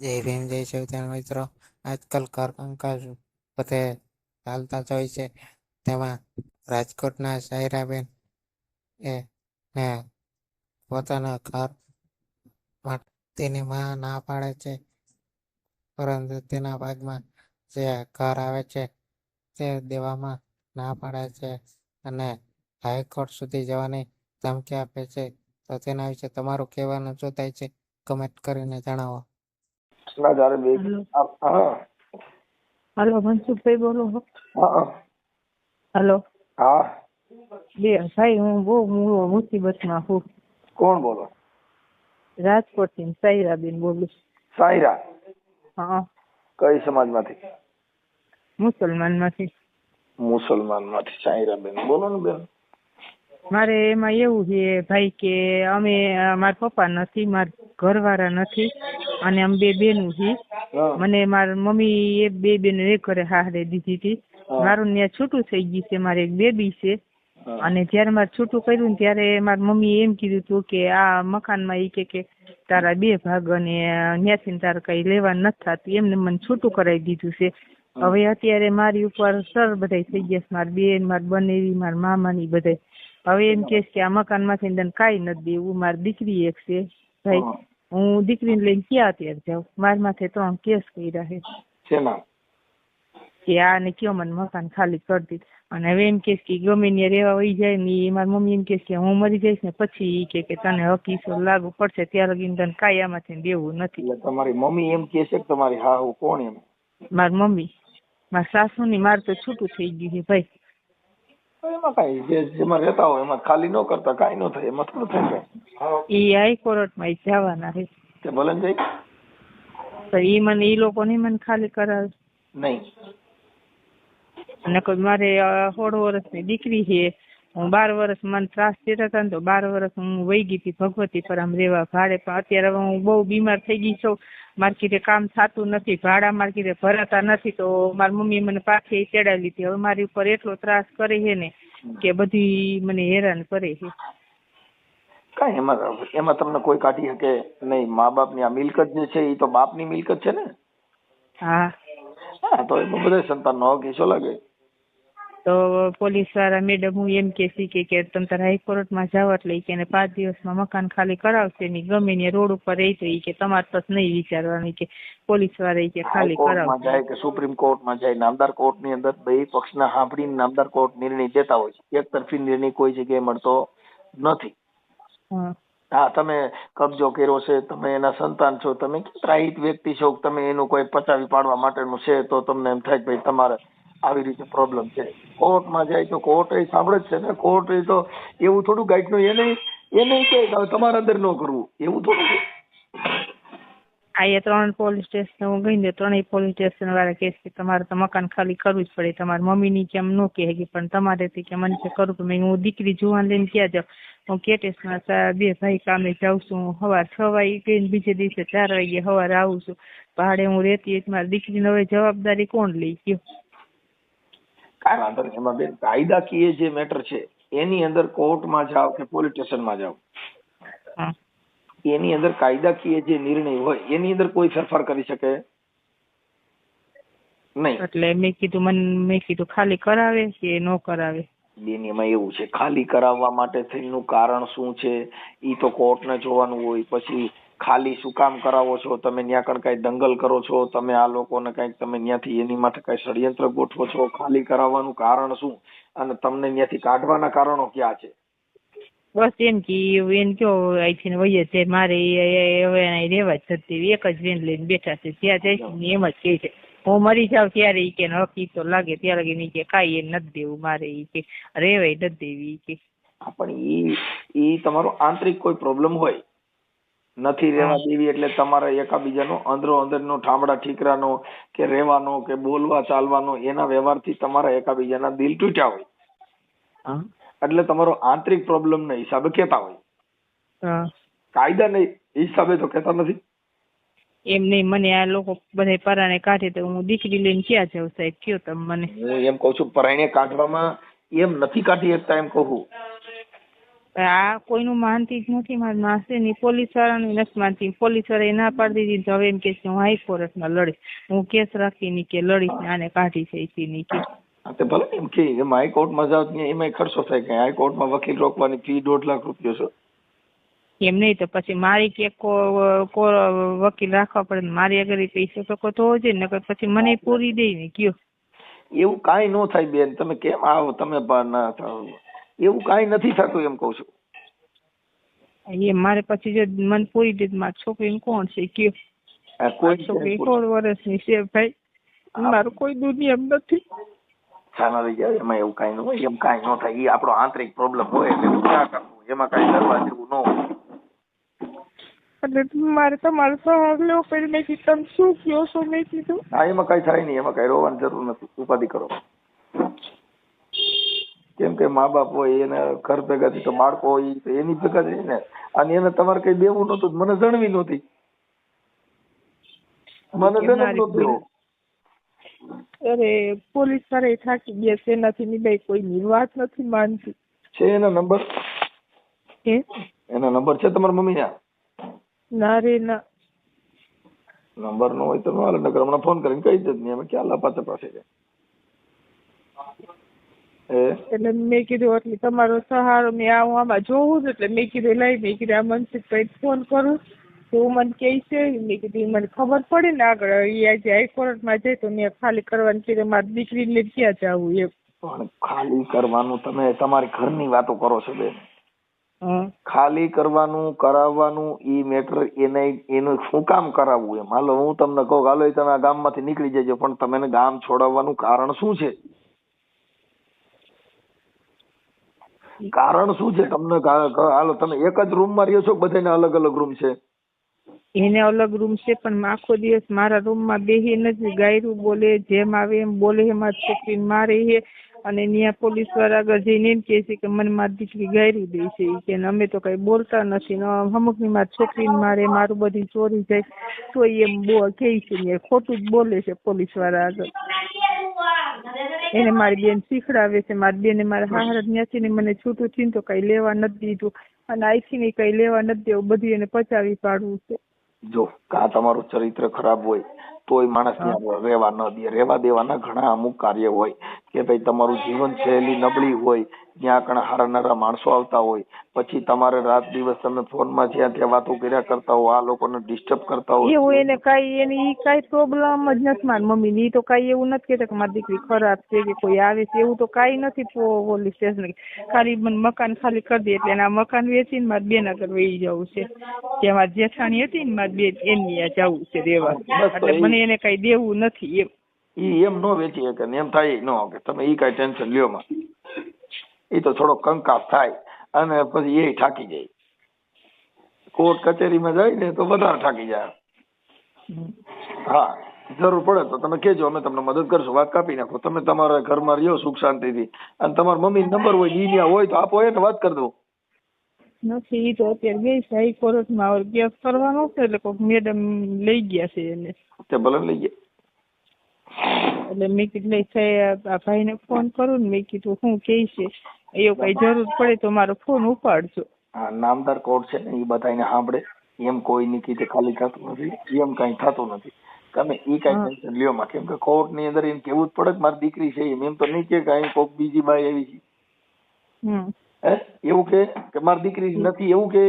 જય ભીમ જય શિવચંદ્ર મિત્રો આજકાલ ઘર કંકાસ બધે ચાલતા જ હોય છે. તેમાં રાજકોટના સાયરાબેન એ ને પોતાના ઘર તેની માં ના પાડે છે. પરંતુ તેના ભાગમાં જે ઘર આવે છે તે દેવામાં ના પાડે છે અને હાઈકોર્ટ સુધી જવાની ધમકી આપે છે. તો તેના વિશે તમારું કહેવાનું શું થાય છે? કમેન્ટ કરીને જણાવો. ના જ્યારે બે હેલો. હા હલો મનસુખભાઈ બોલો? હા. હલો. હા. બે ભાઈ હું બહુ મુસીબત મુસીબતમાં છું કોણ બોલો? રાજકોટથી સાયરા બેન બોલું સાયરા? હા. કઈ સમાજમાંથી? મુસલમાનમાંથી. મુસલમાનમાંથી સાયરા બેન બોલો ને બેન. મારે એમાં એવું છે ભાઈ કે અમે મારા પપ્પા નથી મારા ઘરવાળા નથી અને અમે બે બેનું છીએ. મને મારા મમ્મી એ બે બેન એક ઘરે હારે દીધી હતી. મારું ત્યાં છૂટું થઈ ગયું છે મારે એક બેબી છે. અને જ્યારે મારે છૂટું કર્યું ત્યારે મારી મમ્મી એમ કીધું હતું કે આ મકાનમાં ઈ કે કે તારા બે ભાગ અને ત્યાંથી તારે કઈ લેવા નથી થતું. એમને મને છૂટું કરાવી દીધું છે. હવે અત્યારે મારી ઉપર સર બધા થઈ ગયા છે મારી બેન મારી બનેવી મારા મામાની બધાય. હવે એમ કે કે આ મકાનમાંથી તને કાંઈ નથી દેવું મારી દીકરી એક છે. ભાઈ હા. હું દીકરીને લઈને ક્યાં અત્યારે જાઉં? મારા માથે ત્રણ કેસ કર્યા છે. કે કે આને કયો મને મકાન ખાલી કરી દીધું અને હવે એમ કે કે ગમે ને રહેવા વહી જાય ને ઈ મારી મમ્મી એમ કે કે હું મરી જઈશ ને પછી એ કે કે તને હકીસો લાગુ પડશે ત્યાં લગીને તને કાંઈ આમાંથી દેવું નથી. તમારી મમ્મી એમ કે છે કે તમારી હાહુ કોણ એમ? મારી મમ્મી મારા સાસુની મારે તો છૂટું થઈ ગયું છે ભાઈ. એમાં કઈ જે જેમાં રહેતા હોય એમાં ખાલી ન કરતા કાંઈ ન થાય એમાં થોડું થાય કાંઈ. ઈ હાઈકોર્ટમાં માં જવાના છે. તે ભલે ને તો ઈ મને ઈ લોકો ની મને ખાલી કરાવે. નહીં. અને કોઈ મારે સોળ વર્ષની દીકરી છે. હું બાર વર્ષ મને ત્રાસ થતા હતા ને તો બાર વર્ષ હું વહી ગઈ હતી ભગવતી પર આમ રેવા ભાડે. પણ અત્યારે હવે હું બહુ બીમાર થઈ ગઈ છું. માર્કેટે કામ થતું નથી ભાડા માર્કેટે ભરાતા નથી. તો મારી મમ્મી મને પાછી ચડાવી લીધી. હવે મારી ઉપર એટલો ત્રાસ કરે છે ને કે બધી મને હેરાન કરે છે. કાંઈ એમાં એમાં તમને કોઈ કાઢી શકે નહીં. મા બાપની આ મિલકત જે છે એ તો બાપની મિલકત છે ને? હા. હા તો એમાં બધા સંતાનનો હક ઈસો લાગે? તો પોલીસવાળા મેડમ હું એમ કે છે કે તમે તારે હાઈકોર્ટમાં જાઓ એટલે કે પાંચ દિવસમાં મકાન ખાલી કરાવશે ને ગમે ને રોડ ઉપર રહી તો કે તમારે તો નહીં વિચારવાનું કે પોલીસવાળા કે ખાલી હાઈકોર્ટમાં જાય કે સુપ્રીમ કોર્ટમાં જાય નામદાર કોર્ટની અંદર બે પક્ષના સાંભળીને નામદાર કોર્ટ નિર્ણય દેતા હોય છે. એક તરફી નિર્ણય કોઈ જગ્યાએ મળતો નથી. હા. હા તમે કબજો કર્યો છે તમે એના સંતાન છો તમે ત્રાહિત વ્યક્તિ છો તમે એનું કોઈ પચાવી પાડવા માટેનું છે તો તમને એમ થાય કે ભાઈ તમારે આવી રીતે પ્રોબ્લેમ છે. કોર્ટમાં જાય તો કોર્ટ એ સાંભળે છે ને, કોર્ટ એ તો એવું થોડું ગાઈડનું એ નહીં કે તમારા અંદર ન કરવું, એવું થોડું આ ત્રણ પોલીસ સ્ટેશન હું ગઈ ને ત્રણેય પોલીસ સ્ટેશન વાળા કહે છે તમારે તો મકાન ખાલી કરવું જ પડે, તમારી મમ્મીની કેમ ન કહે કે, પણ તમારે કે મને છે કરવું મેં હું દીકરી જુવાન લઈને ક્યાં જાઉં? હું કેટેસમાં બે ભાઈ કામે જાઉં છું સવાર છ વાગે ગઈને બીજે દિવસે ચાર વાગે સવારે આવું છું. પહાડે હું રહેતી હતી મારી દીકરીને હવે જવાબદારી કોણ લઈ ગયો? કાંઈ વાંધો નહીં. એમાં બેન કાયદાકીય જે મેટર છે એની અંદર કોર્ટમાં જાઓ કે પોલીસ સ્ટેશનમાં જાઓ. એની અંદર કાયદાકીય જે નિર્ણય હોય એની અંદર કોઈ ફેરફાર કરી શકે? નહીં. એટલે મેં કીધું મને મેં કીધું ખાલી કરાવે કે ન કરાવે? બેન એમાં એવું છે ખાલી કરાવવા માટે થઈનું કારણ શું છે? એ તો કોર્ટને જોવાનું હોય પછી ખાલી શું કામ કરાવો છો? તમે ત્યાં કણ કઈ દંગલ કરો છો? તમે આ લોકોને કંઈક તમે ત્યાંથી એની માટે કઈ ષડયંત્ર ગોઠવો છો? ખાલી કરાવવાનું કારણ શું? અને તમને ત્યાંથી કાઢવાના કારણો ક્યાં છે? બસ એમ કે એમ કયો અહીંથી વહીએ છે મારે હવે રહેવા જ થતી એક જ વેન લઈને બેઠા છે. ત્યાં જઈશ ને એમ જ કહે છે. હું મરી જાઉં ત્યારે ઈ કે નક્કી તો લાગે. ત્યાં લગી ઈ કે કાંઈ એ નથી દેવું મારે. ઈ કે રેવાય નથી દેવી. કે પણ ઈ ઈ તમારો આંતરિક કોઈ પ્રોબ્લેમ હોય? નથી રહેવા દેવી એટલે તમારે એકાબીજાનો અંદરો અંદરનો ઠામડા ઠીકરાનો કે રહેવાનો કે બોલવા ચાલવાનો એના વ્યવહારથી તમારા એકાબીજાના દિલ તૂટ્યા હોય. એટલે તમારો આંતરિક પ્રોબ્લેમ ના હિસાબે કેતા હોય. કાયદાને હિસાબે તો કેતા નથી. એમ નહીં મને આ લોકો બધા પરાણે કાઢે તો હું દીકરી લઈને ક્યાં જાઉં સાહેબ? કયો તમે મને? હું એમ કઉ છું પરાણે કાઢવામાં એમ નથી કાઢી શકતા એમ કહું. આ કોઈનું માનતી જ નથી. મારી માસીની પોલીસ વાળાની નથી માનતી. પોલીસવાળા ના પાડી દીધી તો હવે એમ કે હું હાઈકોર્ટમાં લડીશ. હું કેસ રાખીને કે લડીશ ને આને કાઢી છે ની કે. તે ભલે એમ કે એમ હાઈકોર્ટમાં જાવ ત્યાં એમાંય ખર્ચો થાય કે હાઈકોર્ટમાં વકીલ રોકવાની ફી દોઢ લાખ રૂપિયો છે. એમ નહીં તો પછી મારી કે વકીલ રાખવા પડે મારી અગર પૈસા ટકો તો હોજે ને નકર પછી મને પૂરી દે ને કયો એવું કાંઈ ન થાય બેન. તમે કેમ આવો? તમે પણ ના થાવ એવું કાંઈ નથી થતું એમ કહું છું. એ મારે પછી જો મને પૂરી દે તો મારી છોકરીને કોણ છે? કે કોઈ છોકરી સોળ વર્ષની છે ભાઈ. મારું કોઈ દુનિયા નથી. છાના લઈ જાય એમાં એવું કાંઈ ન હોય એમ કાંઈ ન થાય. એ આપણો આંતરિક પ્રોબ્લેમ હોય એટલે ના કરવું? એમાં કાંઈ કરવા જેવું ન હોય. એટલે મારે તમારો સવાલ લેવો પડે મેં કીધું તમે શું કયો છો? મેં કીધું. હા એમાં કઈ થાય નહીં એમાં કઈ રોવાની જરૂર નથી. ઉપાધિ કરો. કે મા બાપ હોય એને ઘર ભેગા તો બાળકો હોય તો એની ભેગા જ ને અને એને તમારે કઈ દેવું નતું મને જણવી નહોતી. મને જણવ અરે પોલીસવાળા થાકી ગયા છે એનાથી નિભાઈ કોઈ વાત નથી માનતી. છે એનો નંબર? એના નંબર છે તમારા મમ્મી ના ના રે ના. નંબર નો હોય તો ન હાલે નકર હમણાં ફોન કરીને કહી દેજ ને અમે ક્યાં લાપાતા પાસે છે? એટલે મેં કીધું એટલે તમારો સહારો મેં આવું આમાં છે. એટલે મેં કીધું લઈ મેં કીધું આ મનસુખભાઈ ફોન કરું. તો મને કહે છે મેં કીધું મને ખબર પડે ને આગળ એ આજે હાઈકોર્ટમાં જાય તો મેં ખાલી કરવાનું કીધું મારી દીકરીને લઈને ક્યાં જવું એ પણ ખાલી કરવાનું તમે તમારી ઘરની વાતો કરો છો બેન. ખાલી કરવાનું કરાવવાનું ઈ મેટર એને એનું શું કામ કરાવવું એમ? હાલો હું તમને કહું હાલો તમે આ ગામમાંથી નીકળી જજો પણ તમે ગામ છોડાવવાનું કારણ શું છે? કારણ શું છે તમને? હાલો, તમે એક જ રૂમમાં રહ્યો છો બધાને અલગ અલગ રૂમ છે? એને અલગ રૂમ છે, પણ આખો દિવસ મારા રૂમમાં બેહી નથી, ગાયરું બોલે, જેમ આવે એમ બોલે એમાં છોકરીને મારે છે. અને ત્યાં પોલીસવાળા આગળ જઈને એમ કહે છે કે મને મારી દીકરી ગાયરું દે છે. કે અમે તો કઈ બોલતા નથી. અમુકની મારી છોકરીને મારે, મારું બધી ચોરી જાય. તો એમ બો કહે છે ખોટું જ બોલે છે પોલીસવાળા આગળ. એને મારી બેન શીખડાવે છે. મારી બેને મારા હાહર ત્યાંથી ને મને છૂટું થઈને તો કઈ લેવા નથી દીધું. અને અહીંથી ને કઈ લેવા નથી દેવું બધું એને પચાવી પાડવું છે. જો કા તમારું ચરિત્ર ખરાબ હોય તોય માણસ રહેવા ન દે. રહેવા દેવાના ઘણા અમુક કાર્ય હોય. કે ભાઈ તમારું જીવન શૈલી નબળી હોય ત્યાં કણ હારનારા માણસો આવતા હોય પછી તમારે રાત દિવસ તમે ફોનમાં જ્યાં ત્યાં વાતો કર્યા કરતા હો આ લોકોને ડિસ્ટર્બ કરતા હોય એવું એને કઈ એની ઈ કઈ પ્રોબ્લેમ જ નથી મારી મમ્મી ની તો કઈ એવું નથી કહેતા કે મારી દીકરી ખરાબ છે કે કોઈ આવે છે. એવું તો કઈ નથી પોલીસ સ્ટેશન. ખાલી મને મકાન ખાલી કરી દે એટલે એના મકાન વેચીને મારે બેન આગળ વહી જવું છે. જે મારી જેઠાણી હતી ને મારી બેન એની જવું છે દેવા એટલે મને એને કઈ દેવું નથી એમ. ઈ એમ નો વેચી શકે ને એમ થાય ન કે તમે ઈ કાંઈ ટેન્શન લ્યો માં. ઈ તો થોડો કંકાસ થાય અને પછી એ થાકી જાય. કોર્ટ કચેરીમાં જાય ને તો વધારે થાકી જાય. હા જરૂર પડે તો તમે કહેજો અમે તમને મદદ કરશું. વાત કાપી નાખો. તમે તમારા ઘરમાં રહ્યો સુખ શાંતિથી. અને તમારા મમ્મી નંબર હોય ઈ ન્યા હોય તો આપો એને વાત કરી દો. નથી તો અત્યારે ગઈ છે. હાઈકોર્ટમાં હવે કેસ કરવાનો છે એટલે કોઈક મેડમ લઈ ગયા છે એને. તે ભલે લઈ જાય એટલે મેં કીધું સાહેબ આ ભાઈને ફોન કરું ને મેં કીધું શું કે છે એવું કઈ જરૂર પડે તો મારો ફોન ઉપાડજો. હા નામદાર કોર્ટ છે ને એ બધાને સાંભળે. એમ કોઈની કીધે ખાલી થતું નથી એમ કઈ થતું નથી. તમે એ કઈ ટેન્શન લ્યો માં કેમ કે કોર્ટની અંદર એમ કેવું જ પડે કે મારી દીકરી છે એમ. એમ તો નહીં કે કઈ કોક બીજી બાઈ આવી છે. હે? એવું કે? કે મારી દીકરી નથી એવું કે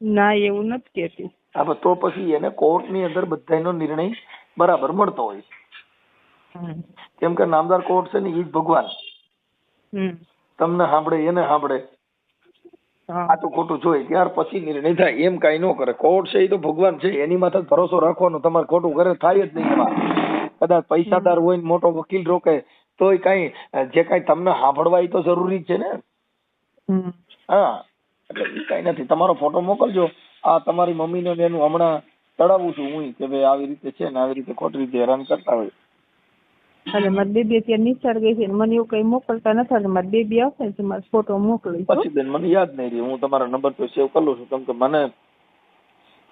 ના એવું નથી કેતી હા તો પછી એને કોર્ટની અંદર બધાનો નિર્ણય બરાબર મળતો હોય હમ કેમ કે નામદાર કોર્ટ છે ને ઈ જ ભગવાન. તમને સાંભળે એને સાંભળે. આ તો ખોટું જોઈ ત્યાર પછી નિર્ણય થાય એમ કઈ ન કરે. કોર્ટ છે એ તો ભગવાન છે એની માથે ભરોસો રાખવાનો તમારે ખોટું કરે થાય જ નહીં એમાં. કદાચ પૈસાદાર હોય ને મોટો વકીલ રોકે તોય કઈ જે કઈ તમને સાંભળવા એ તો જરૂરી જ છે ને. હા. એટલે કઈ નથી. તમારો ફોટો મોકલજો. આ તમારી મમ્મીને ને એનું હમણાં તળાવું છું હું કે ભાઈ આવી રીતે છે ને આવી રીતે ખોટી રીતે હેરાન કરતા હોય. એટલે મારી બેબી અત્યારે નિશાળ ગઈ છે મને એવું કઈ મોકલતા નથી મારી બેબી આવશે ને મારો ફોટો મોકલી પછી બેન મને યાદ નહીં રહી હું તમારો નંબર તો સેવ કરું છું. કેમ કે મને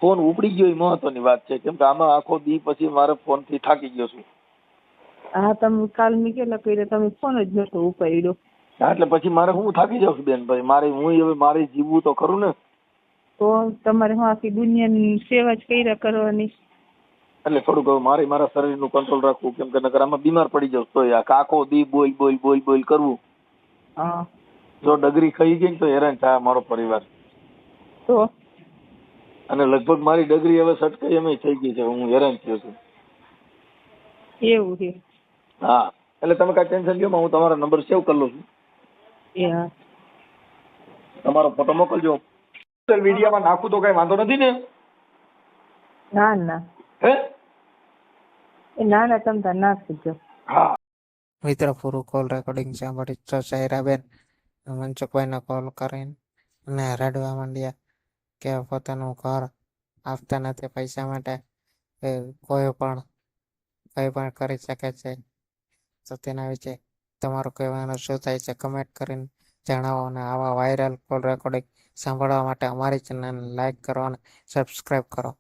ફોન ઉપડી ગયો એ મહત્વની વાત છે. કેમ કે આમાં આખો દી પછી મારે ફોનથી થાકી ગયો છું. હા તમે કાલ મેં કેટલા કર્યા? તમે ફોન જ નતો ઉપાડ્યો. હા, એટલે પછી મારે હું થાકી જાઉં છું બેન ભાઈ? મારે હું હવે મારે જીવવું તો ખરું ને? તો તમારે હું આખી દુનિયાની સેવા જ કર્યા કરવાની? એટલે થોડુંક હવે મારે મારા શરીરનું કંટ્રોલ રાખવું કેમ કે નકર આમાં બીમાર પડી જાવ તો આ કાકો દી બોલ બોલ બોલ બોલ કરવું. જો ડગરી ખાઈ ગઈ ને તો હેરાન થાય મારો પરિવાર. તો? અને લગભગ મારી ડગરી હવે સટકાઈ એમ થઈ ગઈ છે. હું હેરાન થયો છું. એવું છે. હા. એટલે તમે કાંઈ ટેન્શન લ્યો હું તમારો નંબર સેવ કરી લઉં છું. તમારો ફોટો મોકલજો. સોશિયલ મીડિયામાં નાખું તો કઈ વાંધો નથી ને? ના ના. હે? એ ના તમે તમ ના નાખજો હા. મિત્રો પૂરું કોલ રેકોર્ડિંગ સાંભળી તો સાયરાબેન મનસુખભાઈને કોલ કરીને અને રડવા માંડ્યા કે પોતાનું ઘર આપતા નથી પૈસા માટે. એ કોઈ પણ કંઈ પણ કરી શકે છે. તો તેના વિશે તમારું કહેવાનું શું થાય છે? કમેન્ટ કરીને જણાવો અને આવા વાયરલ કોલ રેકોર્ડિંગ સાંભળવા માટે અમારી ચેનલને લાઈક કરો અને સબસ્ક્રાઈબ કરો.